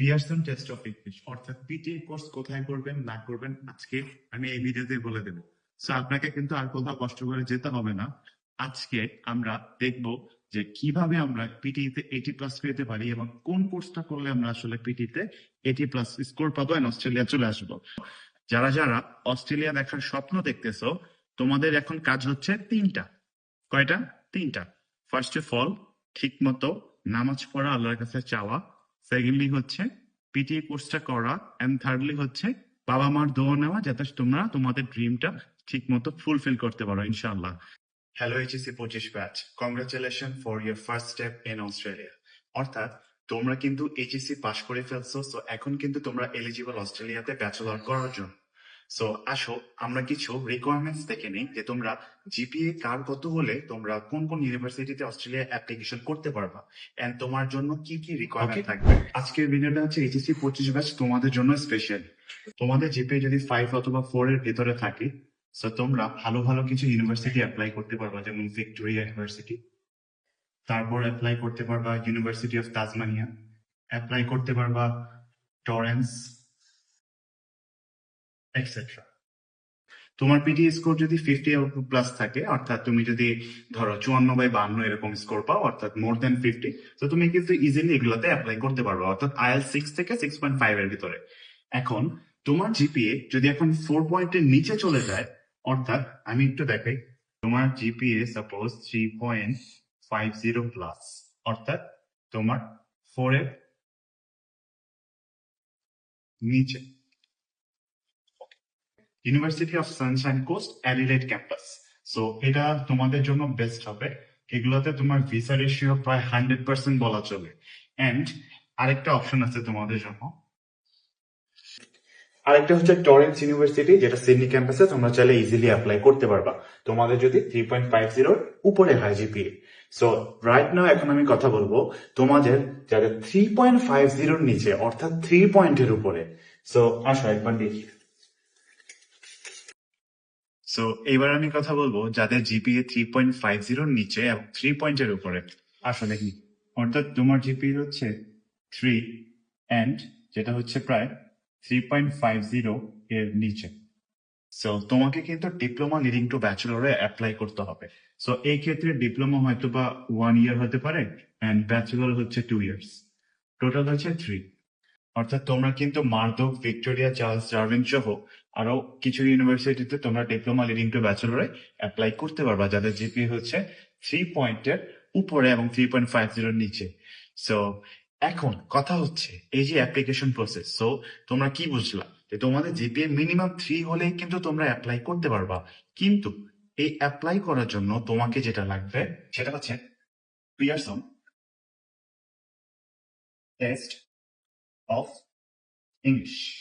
Pearson test of English, অর্থাৎ PT course কোথায় করবেন, না করবেন, আজকে আমি এই ভিডিওতে বলে দেবো। সো আপনাকে কিন্তু আর কোথাও কষ্ট করে যেতে হবে না। আজকে আমরা দেখব যে কীভাবে আমরা পিটিতে এইটি প্লাস পেতে পারি এবং কোন কোর্সটা করলে আমরা আসলে পিটিতে এইটি প্লাস স্কোর পাবো এন্ড অস্ট্রেলিয়া চলে আসব। যারা যারা অস্ট্রেলিয়া দেখার স্বপ্ন দেখতেছো, তোমাদের এখন কাজ হচ্ছে তিনটা। কয়টা? তিনটা। ফার্স্ট অফ অল ঠিক মতো নামাজ পড়া, আল্লাহর কাছে চাওয়া সেকেন্ডলি হচ্ছে পিটি কোর্সটা করা এন্ড থার্ডলি হচ্ছে বাবা মার দোয়া নেওয়া যাতে তোমরা তোমাদের ড্রিমটা ঠিক মতো ফুলফিল করতে পারো ইনশাল্লাহ হ্যালো এইচএসি পঁচিশ batch congratulation for your first step in Australia অর্থাৎ তোমরা কিন্তু এইচএসি পাশ করে ফেলছো তো এখন কিন্তু তোমরা এলিজিবল অস্ট্রেলিয়াতে ব্যাচেলর করার জন্য। সো আসো আমরা কিছু রিকোয়ারমেন্টস দেখে নিই যে তোমরা জিপিএ কার কত হলে তোমরা কোন কোন ইউনিভার্সিটিতে অস্ট্রেলিয়া অ্যাপ্লিকেশন করতে পারবা। এন্ড তোমার জন্য কি কি রিকোয়ারমেন্ট থাকবে। আজকের ভিডিওটা হচ্ছে এইচএসসি পঁচিশ ব্যাচ তোমাদের জন্য স্পেশাল তোমাদের জিপিএ যদি ফাইভ অথবা ফোর এর ভিতরে থাকে সো তোমরা ভালো ভালো কিছু ইউনিভার্সিটি অ্যাপ্লাই করতে পারবা যেমন ভিক্টোরিয়া ইউনিভার্সিটি তারপর অ্যাপ্লাই করতে পারবা ইউনিভার্সিটি অফ তাজমানিয়া অ্যাপ্লাই করতে পারবা টরেন্স এক্সেট্রা তোমার পিটি স্কোর যদি ফিফটি প্লাস থাকে, অর্থাৎ তুমি যদি ধরো চুয়ান্ন বাই বান্ন এরকম স্কোর পাও, অর্থাৎ মোর দেন ফিফটি তো তুমি কিন্তু ইজিলি এগুলোতে অ্যাপ্লাই করতে পারবে, অর্থাৎ আইএল সিক্স থেকে সিক্স পয়েন্ট ফাইভ এর ভিতরে। এখন তোমার জিপিএ যদি এখন ফোর পয়েন্টের নিচে চলে যায়, অর্থাৎ আমি একটু দেখাই, তোমার GPA suppose three point five zero plus অর্থাৎ তোমার ফোর এর নিচে। University of Sunshine Coast Adelaide campus so এটা তোমাদের জন্য বেস্ট হবে। এগুলোতে তোমার ভিসা রেশিও প্রায় হান্ড্রেড পার্সেন্ট বলা চলে। এন্ড আরেকটা অপশন আছে তোমাদের জন্য। আরেকটা হচ্ছে টরেন্স ইউনিভার্সিটি যেটা সিডনি ক্যাম্পাসে তোমরা চাইলে ইজিলি অ্যাপ্লাই করতে পারবা। তোমাদের যদি থ্রি পয়েন্ট ফাইভ জিরোর উপরে হয় জিপিএ সো রাইট নাও এখন আমি কথা বলব তোমাদের যাদের থ্রি পয়েন্ট ফাইভ জিরোর নিচে, অর্থাৎ থ্রি পয়েন্টের উপরে। সো আসো একবার দেখি। সো এবার আমি কথা বলব যাদের জিপিএ থ্রি পয়েন্ট ফাইভ জিরোর নিচে এবং থ্রি পয়েন্টের উপরে। আসলে কি অর্থাৎ তোমার জিপিএ হচ্ছে থ্রি অ্যান্ড যেটা হচ্ছে প্রায় থ্রি পয়েন্ট ফাইভ জিরো এর নিচে। সো তোমাকে কিন্তু ডিপ্লোমা লিডিং টু ব্যাচেলরে অ্যাপ্লাই করতে হবে। সো এই ক্ষেত্রে ডিপ্লোমা হয়তো বা ওয়ান ইয়ার হতে পারে অ্যান্ড ব্যাচেলর হচ্ছে টু ইয়ার্স টোটাল হচ্ছে থ্রি অর্থাৎ তোমরা কিন্তু মার্দক ভিক্টোরিয়া, চার্লস ডারউইন সহ আরও কিছু ইউনিভার্সিটিতে তোমরা ডিপ্লোমা লিডিং টু ব্যাচেলরে অ্যাপ্লাই করতে পারবা, যাদের জিপি হচ্ছে থ্রি পয়েন্টের উপরে এবং থ্রি পয়েন্ট ফাইভ জিরোর নিচে। সো এখন কথা হচ্ছে এই যে অ্যাপ্লিকেশন প্রসেস সো তোমরা কি বুঝলা? যে তোমাদের জিপিএ মিনিমাম থ্রি হলে কিন্তু তোমরা অ্যাপ্লাই করতে পারবা। কিন্তু এই অ্যাপ্লাই করার জন্য তোমাকে যেটা লাগবে, সেটা হচ্ছে পিয়ারসন টেস্ট অফ ইংলিশ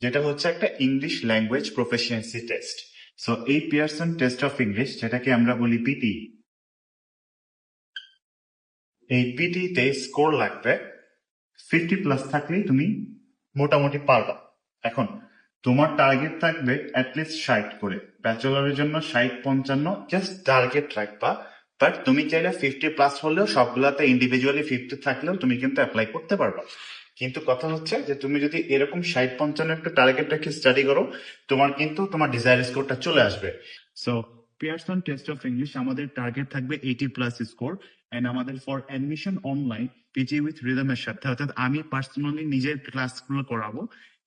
যেটা হচ্ছে একটা English language proficiency test so এই পিয়ারসন টেস্ট অফ ইংলিশ যেটাকে আমরা বলি পিটি এই পিটিতে স্কোর লাগবে ফিফটি প্লাস থাকলেই তুমি মোটামুটি পারবা। এখন, তোমার টার্গেট থাকবে অ্যাটলিস্ট ষাট করে। ব্যাচেলরের জন্য ষাট পঞ্চান্ন জাস্ট টার্গেট রাখবা। বাট তুমি চাইলে ফিফটি প্লাস হলেও সবগুলাতে ইন্ডিভিজুয়ালি ফিফটি থাকলেও তুমি কিন্তু অ্যাপ্লাই করতে পারবা। কিন্তু কথা হচ্ছে যে তুমি যদি এরকম ষাট পঞ্চান্ন একটা টার্গেট রেখে স্টাডি করো, তোমার কিন্তু তোমার ডিজায়ার স্কোরটা চলে আসবে। So Pearson test of English আমাদের টার্গেট থাকবে এইটি প্লাস স্কোর এন্ড আমাদের for admission online PG with রিদমের সাথে, অর্থাৎ আমি পার্সোনালি নিজের ক্লাসগুলো করাবো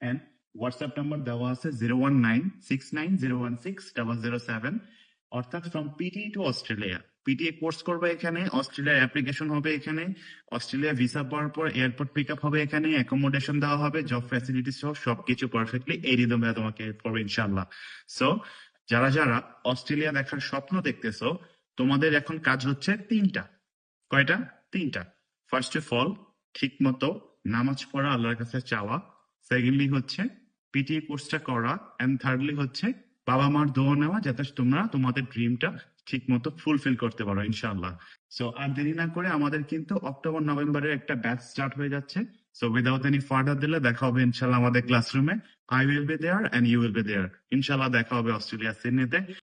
এন্ড হোয়াটসঅ্যাপ নাম্বার দেওয়া আছে zero one nine six nine zero one six double zero seven অর্থাৎ from PT to Australia PTA course করবে এখানে অস্ট্রেলিয়ার অ্যাপ্লিকেশন হবে এখানে অস্ট্রেলিয়া ভিসা পাওয়ার পর এয়ারপোর্ট পিক আপ হবে এখানে অ্যাকোমোডেশন দেওয়া হবে জব ফ্যাসিলিটি সহ সবকিছু পারফেক্টলি এই রিদমে তোমাকে করবে ইনশাল্লাহ সো যারা যারা অস্ট্রেলিয়া দেখার স্বপ্ন দেখতেছো, তোমাদের এখন কাজ হচ্ছে তিনটা। কয়টা? তিনটা। ফার্স্ট অফ অল ঠিক মতো নামাজ পড়া আল্লাহর কাছে চাওয়া। সেকেন্ডলি হচ্ছে পিটিএ কোর্সটা করা। এন্ড থার্ডলি হচ্ছে বাবা মার দোয়া নেওয়া যাতে তোমরা তোমাদের ড্রিমটা ঠিক মতো ফুলফিল করতে পারো ইনশাল্লাহ সো আর দেরি না করে আমাদের কিন্তু অক্টোবর নভেম্বরের একটা ব্যাচ স্টার্ট হয়ে যাচ্ছে। সো উইদাউট এনি ফার্দার দিলে দেখা হবে ইনশাল্লাহ আমাদের ক্লাসরুমে I will be there and you will be there ইনশাল্লাহ দেখা হবে অস্ট্রেলিয়া, সিডনিতে।